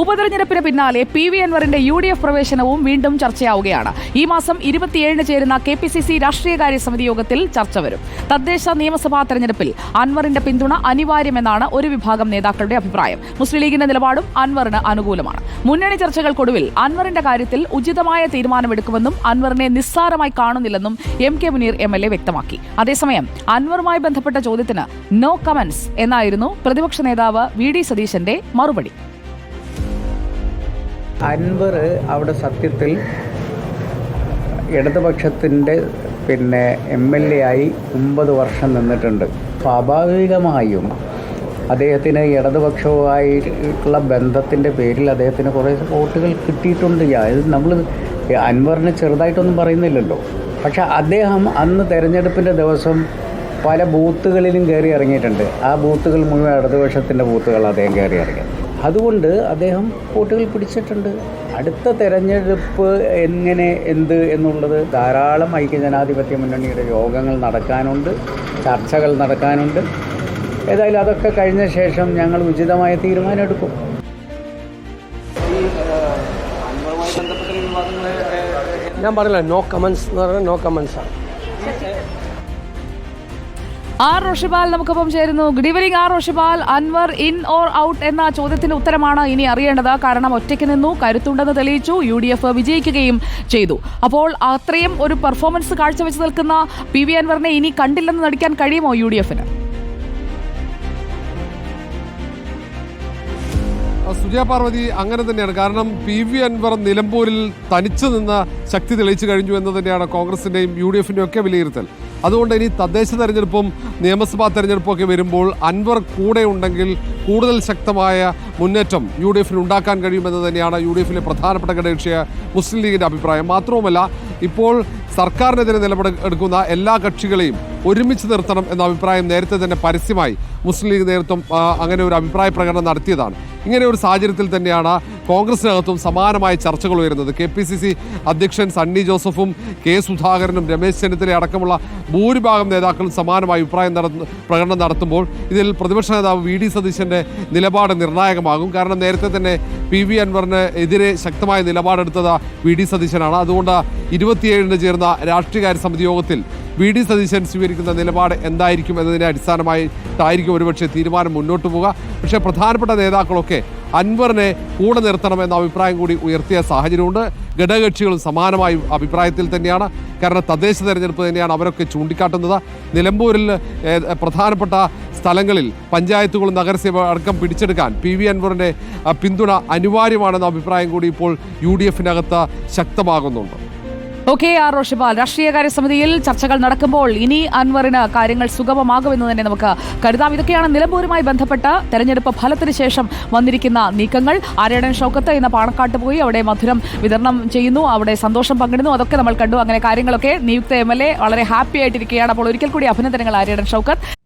ഉപതെരഞ്ഞെടുപ്പിന് പിന്നാലെ P V അൻവറിന്റെ U D F പ്രവേശനവും വീണ്ടും ചർച്ചയാവുകയാണ്. ഈ മാസം ഇരുപത്തിയേഴിന് ചേരുന്ന കെ പി സി സി രാഷ്ട്രീയകാര്യ സമിതി യോഗത്തിൽ ചർച്ച വരും. തദ്ദേശ നിയമസഭാ തെരഞ്ഞെടുപ്പിൽ അൻവറിന്റെ പിന്തുണ അനിവാര്യമെന്നാണ് ഒരു വിഭാഗം നേതാക്കളുടെ അഭിപ്രായം. മുസ്ലിം ലീഗിന്റെ നിലപാടും അൻവറിന് അനുകൂലമാണ്. മുന്നണി ചർച്ചകൾക്കൊടുവിൽ അൻവറിന്റെ കാര്യത്തിൽ ഉചിതമായ തീരുമാനമെടുക്കുമെന്നും അൻവറിനെ നിസ്സാരമായി കാണുന്നില്ലെന്നും M K Muneer M L A വ്യക്തമാക്കി. അതേസമയം അൻവറുമായി ബന്ധപ്പെട്ട ചോദ്യത്തിന് നോ കമന്റ്സ് എന്നായിരുന്നു പ്രതിപക്ഷ നേതാവ് വി ഡി സതീശന്റെ മറുപടി. അൻവർ അവിടെ സത്യത്തിൽ ഇടതുപക്ഷത്തിന്റെ പിന്നെ എം എൽ എ ആയി ഒമ്പത് വർഷം നിന്നിട്ടുണ്ട്. സ്വാഭാവികമായും അദ്ദേഹത്തിന് ഇടതുപക്ഷവുമായിട്ടുള്ള ബന്ധത്തിന്റെ പേരിൽ അദ്ദേഹത്തിന് കുറേ വോട്ടുകൾ കിട്ടിയിട്ടുണ്ട്. അത് നമ്മൾ അൻവറിനെ ചെറുതായിട്ടൊന്നും പറയുന്നില്ലല്ലോ. പക്ഷെ അദ്ദേഹം അന്ന് തെരഞ്ഞെടുപ്പിന്റെ ദിവസം പല ബൂത്തുകളിലും കയറി ഇറങ്ങിയിട്ടുണ്ട്. ആ ബൂത്തുകൾ മുഴുവൻ ഇടതുപക്ഷത്തിന്റെ ബൂത്തുകൾ അദ്ദേഹം കയറി ഇറങ്ങിയത്. അതുകൊണ്ട് അദ്ദേഹം വോട്ടുകൾ പിടിച്ചിട്ടുണ്ട്. അടുത്ത തെരഞ്ഞെടുപ്പ് എങ്ങനെ എന്ത് എന്നുള്ളത് ധാരാളം ഐക്യജനാധിപത്യ മുന്നണിയുടെ യോഗങ്ങൾ നടക്കാനുണ്ട് ചർച്ചകൾ നടക്കാനുണ്ട്. ഏതായാലും അതൊക്കെ കഴിഞ്ഞ ശേഷം ഞങ്ങൾ ഉചിതമായ തീരുമാനം എടുക്കും. ഞാൻ പറഞ്ഞില്ല നോ കമൻസ് എന്ന് പറഞ്ഞാൽ നോ ആണ്. ആർ റോഷിപാൽ നമുക്കൊപ്പം ചേരുന്നു. Good evening R Roshipal Anwar in or out എന്ന ചോദ്യത്തിന് ഉത്തരമാണ് ഇനി അറിയേണ്ടത്. കാരണം ഒറ്റയ്ക്ക് നിന്നു കരുത്തുണ്ടെന്ന് തെളിയിച്ചു യു ഡി എഫ് വിജയിക്കുകയും ചെയ്തു. അപ്പോൾ അത്രയും ഒരു പെർഫോമൻസ് കാഴ്ചവെച്ച് നിൽക്കുന്ന പി വി അൻവറിനെ ഇനി കണ്ടില്ലെന്ന് നടിക്കാൻ കഴിയുമോ യു ഡി എഫിന് സുജയ പാർവതി അങ്ങനെ തന്നെയാണ്. കാരണം പി വി അൻവർ നിലമ്പൂരിൽ തനിച്ചു നിന്ന ശക്തി തെളിയിച്ചു കഴിഞ്ഞു എന്ന് തന്നെയാണ് കോൺഗ്രസിന്റെയും യു ഡി എഫിന്റെയും ഒക്കെ വിലയിരുത്തൽ. അതുകൊണ്ട് ഇനി തദ്ദേശ തെരഞ്ഞെടുപ്പും നിയമസഭാ തെരഞ്ഞെടുപ്പും ഒക്കെ വരുമ്പോൾ അൻവർ കൂടെ ഉണ്ടെങ്കിൽ കൂടുതൽ ശക്തമായ മുന്നേറ്റം യു ഡി എഫിന് ഉണ്ടാക്കാൻ കഴിയുമെന്ന് തന്നെയാണ് യു ഡി എഫിലെ പ്രധാനപ്പെട്ട ഘടകകക്ഷിയ മുസ്ലിം ലീഗിന്റെ അഭിപ്രായം. മാത്രവുമല്ല ഇപ്പോൾ സർക്കാരിനെതിരെ നിലപാട് എടുക്കുന്ന എല്ലാ കക്ഷികളെയും ഒരുമിച്ച് നിർത്തണം എന്ന അഭിപ്രായം നേരത്തെ തന്നെ പരസ്യമായി മുസ്ലിം ലീഗ് നേതൃത്വം അങ്ങനെ ഒരു അഭിപ്രായ പ്രകടനം നടത്തിയതാണ്. ഇങ്ങനെ ഒരു സാഹചര്യത്തിൽ തന്നെയാണ് കോൺഗ്രസിനകത്തും സമാനമായ ചർച്ചകൾ ഉയരുന്നത്. കെ പി സി സി അധ്യക്ഷൻ സണ്ണി ജോസഫും കെ സുധാകരനും രമേശ് ചെന്നിത്തല അടക്കമുള്ള ഭൂരിഭാഗം നേതാക്കളും സമാനമായ അഭിപ്രായം നടന്നു പ്രകടനം നടത്തുമ്പോൾ ഇതിൽ പ്രതിപക്ഷ നേതാവ് വി ഡി സതീശന്റെ നിലപാട് നിർണായകമാകും. കാരണം നേരത്തെ തന്നെ പി വി അൻവറിന് എതിരെ ശക്തമായ നിലപാടെടുത്തത് വി ഡി സതീശനാണ്. അതുകൊണ്ട് ഇരുപത്തിയേഴിന് ചേർന്ന രാഷ്ട്രീയകാര്യ സമിതി യോഗത്തിൽ വി ഡി സതീശൻ സ്വീകരിക്കുന്ന നിലപാട് എന്തായിരിക്കും എന്നതിനെ അടിസ്ഥാനമായിട്ടായിരിക്കും ഒരുപക്ഷെ തീരുമാനം മുന്നോട്ട് പോവുക. പക്ഷേ പ്രധാനപ്പെട്ട നേതാക്കളൊക്കെ അൻവറിനെ കൂടെ നിർത്തണമെന്ന അഭിപ്രായം കൂടി ഉയർത്തിയ സാഹചര്യമുണ്ട്. ഘടകകക്ഷികളും സമാനമായ അഭിപ്രായത്തിൽ തന്നെയാണ്. കാരണം തദ്ദേശ തെരഞ്ഞെടുപ്പ് തന്നെയാണ് അവരൊക്കെ ചൂണ്ടിക്കാട്ടുന്നത്. നിലമ്പൂരിൽ പ്രധാനപ്പെട്ട സ്ഥലങ്ങളിൽ പഞ്ചായത്തുകളും നഗരസഭ അടക്കം പിടിച്ചെടുക്കാൻ പി വി അൻവറിന്റെ പിന്തുണ അനിവാര്യമാണെന്ന അഭിപ്രായം കൂടി ഇപ്പോൾ യു ഡി എഫിനകത്ത് ശക്തമാകുന്നുണ്ട്. ഓക്കെ ആർ റോഷിപാൽ രാഷ്ട്രീയകാര്യ സമിതിയിൽ ചർച്ചകൾ നടക്കുമ്പോൾ ഇനി അൻവറിന് കാര്യങ്ങൾ സുഗമമാകുമെന്ന് തന്നെ നമുക്ക് കരുതാം. ഇതൊക്കെയാണ് നിലമ്പൂരുമായി ബന്ധപ്പെട്ട തെരഞ്ഞെടുപ്പ് ഫലത്തിന് ശേഷം വന്നിരിക്കുന്ന നീക്കങ്ങൾ. ആര്യടൻ ഷൗക്കത്ത് ഇന്ന് പാണക്കാട്ട് പോയി അവിടെ മധുരം വിതരണം ചെയ്യുന്നു. അവിടെ സന്തോഷം പങ്കിടുന്നു. അതൊക്കെ നമ്മൾ കണ്ടു. അങ്ങനെ കാര്യങ്ങളൊക്കെ നിയുക്ത എ വളരെ ഹാപ്പി ആയിട്ടിരിക്കുകയാണ്. അപ്പോൾ ഒരിക്കൽ കൂടി അഭിനന്ദനങ്ങൾ ആര്യടൻ ഷൗക്കത്ത്.